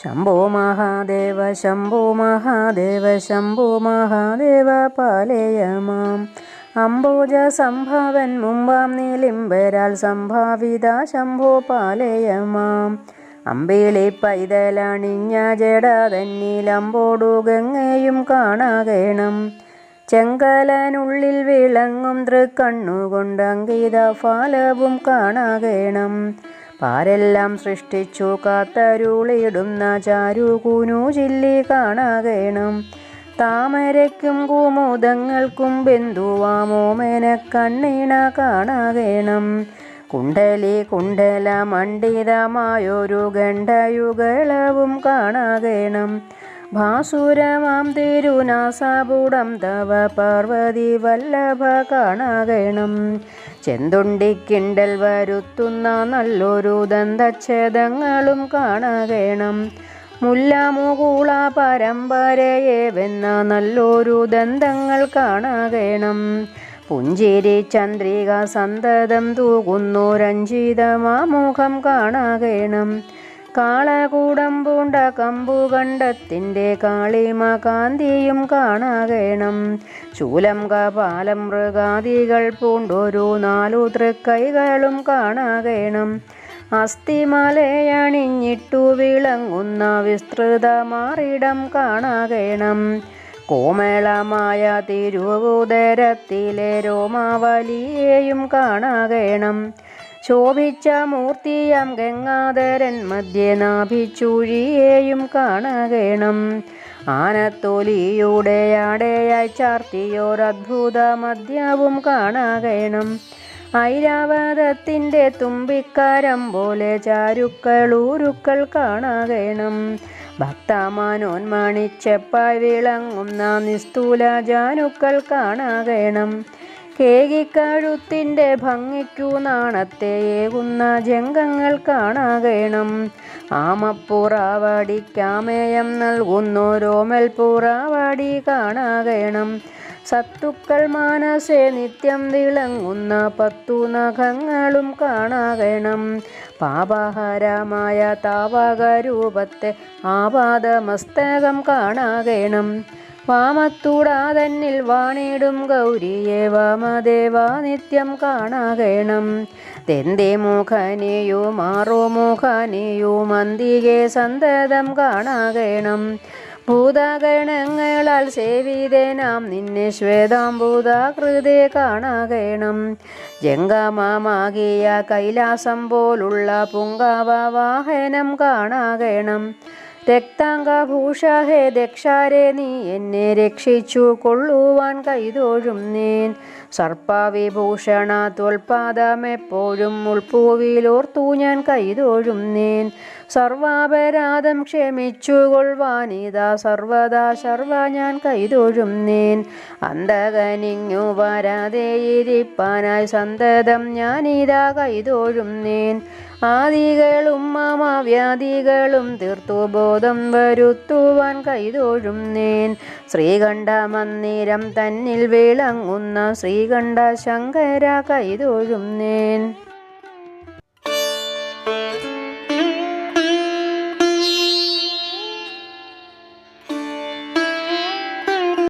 ശംഭോ മഹാദേവ ശംഭോ മഹാദേവ ശംഭോ മഹാദേവ പാലയമാം അംബോജ സംഭവൻ മുമ്പാം നീലിംബരാൽ സംഭാവിത ശംഭോ പാലയമാം അമ്പിളി പൈതലണിഞ്ഞ ജടാതന്നിലമ്പോടു ഗംഗയും കാണാകേണം. ചെങ്കലനുള്ളിൽ വിളങ്ങും തൃക്കണ്ണുകൊണ്ട് അങ്കിത ഫാലവും കാണാകേണം. പാരെല്ലാം സൃഷ്ടിച്ചു കാത്തരുളിടുന്ന ചാരുകൂനു ചില്ലി കാണാകേണം. താമരയ്ക്കും കുമുദങ്ങൾക്കും ബന്ധുവാമോമേന കണ്ണിണ കാണാകേണം. കുണ്ടലി കുണ്ടല മണ്ഡിതമായൊരു ഗണ്ഡയുഗളവും കാണാകേണം. ഭാസുരമാം തിരുനാസാപുടം തവ പാർവതി വല്ലഭ കാണാകേണം. ചെന്തുണ്ടിക്കിണ്ടൽ വരുത്തുന്ന നല്ലൊരു ദന്തച്ഛേദങ്ങളും കാണാകേണം. മുല്ലമുകൂള പരമ്പരയെ വെന്ന നല്ലൊരു ദന്തങ്ങൾ കാണാകേണം. പുഞ്ചിരി ചന്ദ്രിക സന്തതം തൂകുന്നു രഞ്ജിതമാമുഖം കാണാകേണം. കാളകൂടം പൂണ്ട കമ്പുകണ്ടത്തിന്റെ കാളിമ കാന്തിയും കാണാകേണം. ശൂലം കപാലം മൃഗാദികൾ പൂണ്ടൊരു നാലു തൃക്കൈകളും കാണാകേണം. അസ്ഥിമലയണിഞ്ഞിട്ടു വിളങ്ങുന്ന വിസ്തൃത മാറിടം കാണാകേണം. കോമളമായ തിരുവുദരത്തിലെ രോമാവലിയെയും കാണാകേണം. ശോഭിച്ച മൂർത്തിയാം ഗംഗാധരൻ മധ്യനാഭിച്ചുഴിയേയും കാണകേണം. ആനത്തോലിയുടെ ആടയായി ചാർത്തിയോരദ്ഭുത മദ്യവും കാണകേണം. ഐരാവതത്തിന്റെ തുമ്പിക്കാരം പോലെ ചാരുക്കൾ ഊരുക്കൾ കാണാകേണം. ഭക്തമാനോന്മണിച്ചപ്പായി വിളങ്ങുന്ന നിസ്തൂല ജാനുക്കൾ കാണാകേണം. കേകിക്കഴുത്തിന്റെ ഭംഗിക്കു നാണത്തെ ഏകുന്ന ജംഗങ്ങൾ കാണാകേണം. ആമപ്പുറാവടിക്കാമേയം നൽകുന്നോരോമൽ പുറാവടി കാണാകേണം. സത്തുക്കൾ മാനസേ നിത്യം തിളങ്ങുന്ന പത്തു നഖങ്ങളും കാണാകണം. പാപഹരമായ താവകരൂപത്തെ ആപാദമസ്തകം കാണാകണം. വാമത്തൂടാതന്നിൽ വാണിടും ഗൗരിയെ വാമദേവ നിത്യം കാണാകണം. തെന്തേ മുഖനെയോ മാറോ മുഖനെയോ മന്തികെ സന്തതം കാണാകണം. ഭൂതഗണങ്ങളാൽ സേവിതനാം നിന്നെ ശ്വേതാംബൂതാകൃതേ കാണാകേണം. ജംഗമാമാകിയ കൈലാസം പോലുള്ള പുങ്കാവ വാഹനം കാണാകേണം. രക്താംഗഭൂഷ ഹേ ദക്ഷാരെ നീ എന്നെ രക്ഷിച്ചു കൊള്ളുവാൻ കൈതോഴും നീൻ. സർപ്പവിഭൂഷണ ത്വൽപാദമെപ്പോഴും ഉൾപ്പൂവിലോർത്തു ഞാൻ കൈതോഴും നീൻ. സർവാപരാധം ക്ഷമിച്ചു കൊള്ളുവാനിതാ സർവദാ സർവ ഞാൻ കൈതൊഴും നീൻ. അന്തകനിങ്ങു വരാതെ ഇരിപ്പാനായി സന്തതം ഞാനിതാ കൈതൊഴും നീൻ. ആദികളും മാമാവ്യാധികളും തീർത്തു ബോധം വരുത്തുവാൻ കൈതൊഴും നീൻ. ശ്രീകണ്ഠ മന്ദിരം തന്നിൽ വിളങ്ങുന്ന ശ്രീകണ്ഠ ശങ്കര കൈതൊഴും നീൻ.